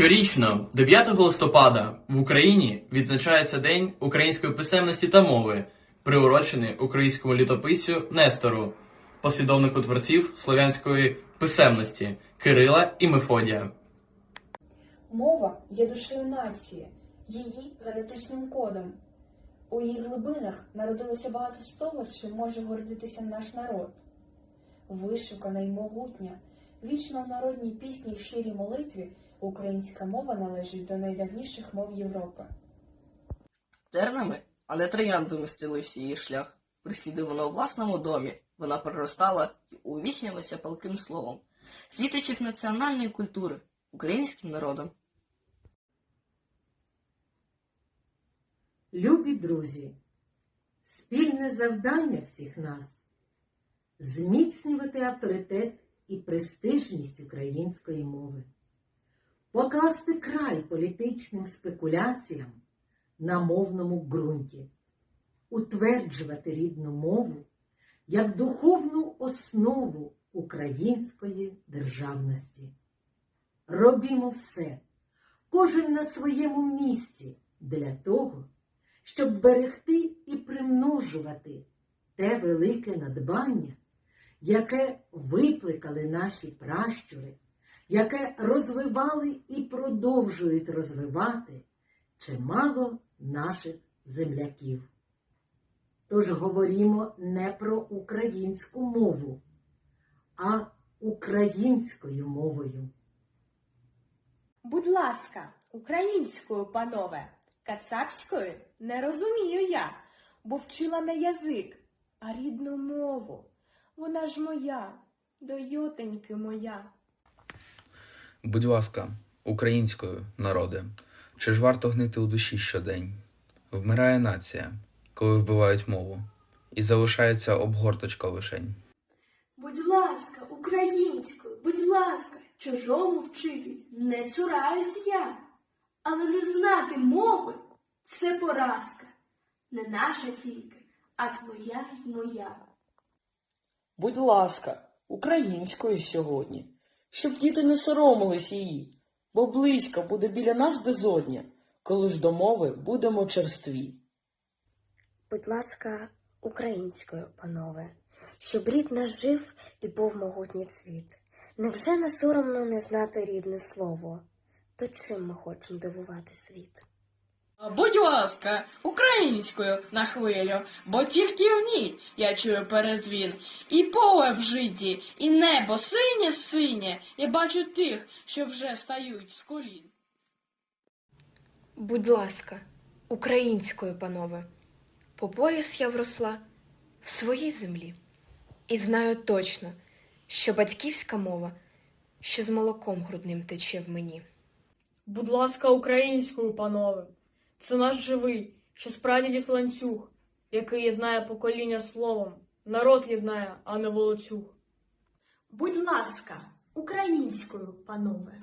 Щорічно, 9 листопада, в Україні відзначається День української писемності та мови, приурочений українському літописцю Нестору, послідовнику творців слов'янської писемності Кирила і Мефодія. Мова є душею нації, її генетичним кодом. У її глибинах народилося багато з того, чим може гордитися наш народ. Вишукана й могутня, вічно в народній пісні в щирій молитві українська мова належить до найдавніших мов Європи. Тернами, а не трояндами стелився її шлях. Прислідувана у власному домі, вона проростала і увіснялася палким словом, світячись національної культури українським народом. Любі друзі, спільне завдання всіх нас зміцнювати авторитет і престижність української мови, покласти край політичним спекуляціям на мовному ґрунті, утверджувати рідну мову як духовну основу української державності. Робімо все, кожен на своєму місці для того, щоб берегти і примножувати те велике надбання, яке викликали наші пращури, яке розвивали і продовжують розвивати чимало наших земляків. Тож говоримо не про українську мову, а українською мовою. Будь ласка, українською, панове, кацапською не розумію я, бо вчила не язик, а рідну мову. Вона ж моя, до йотеньки моя. Будь ласка, українською, народе, чи ж варто гнити у душі щодень? Вмирає нація, коли вбивають мову, і залишається обгорточка лишень. Будь ласка, українською, будь ласка, чужому вчитись не цураюсь я, але не знати мови це поразка, не наша тільки, а твоя й моя. Будь ласка, українською сьогодні, щоб діти не соромились її, бо близько буде біля нас безодня, коли ж до мови будемо черстві. Будь ласка, українською, панове, щоб рід наш жив і був могутній цвіт. Невже не соромно не знати рідне слово? То чим ми хочемо дивувати світ? Будь ласка, українською на хвилю, бо тільки в ній я чую передзвін. І поле в житті, і небо синє синє. Я бачу тих, що вже стають з колін. Будь ласка, українською, панове, по пояс я вросла в своїй землі і знаю точно, що батьківська мова ще з молоком грудним тече в мені. Будь ласка, українською, панове, це наш живий, що спрадідів прадідів ланцюг, який єднає покоління словом, народ єднає, а не волоцюг. Будь ласка, українською, панове.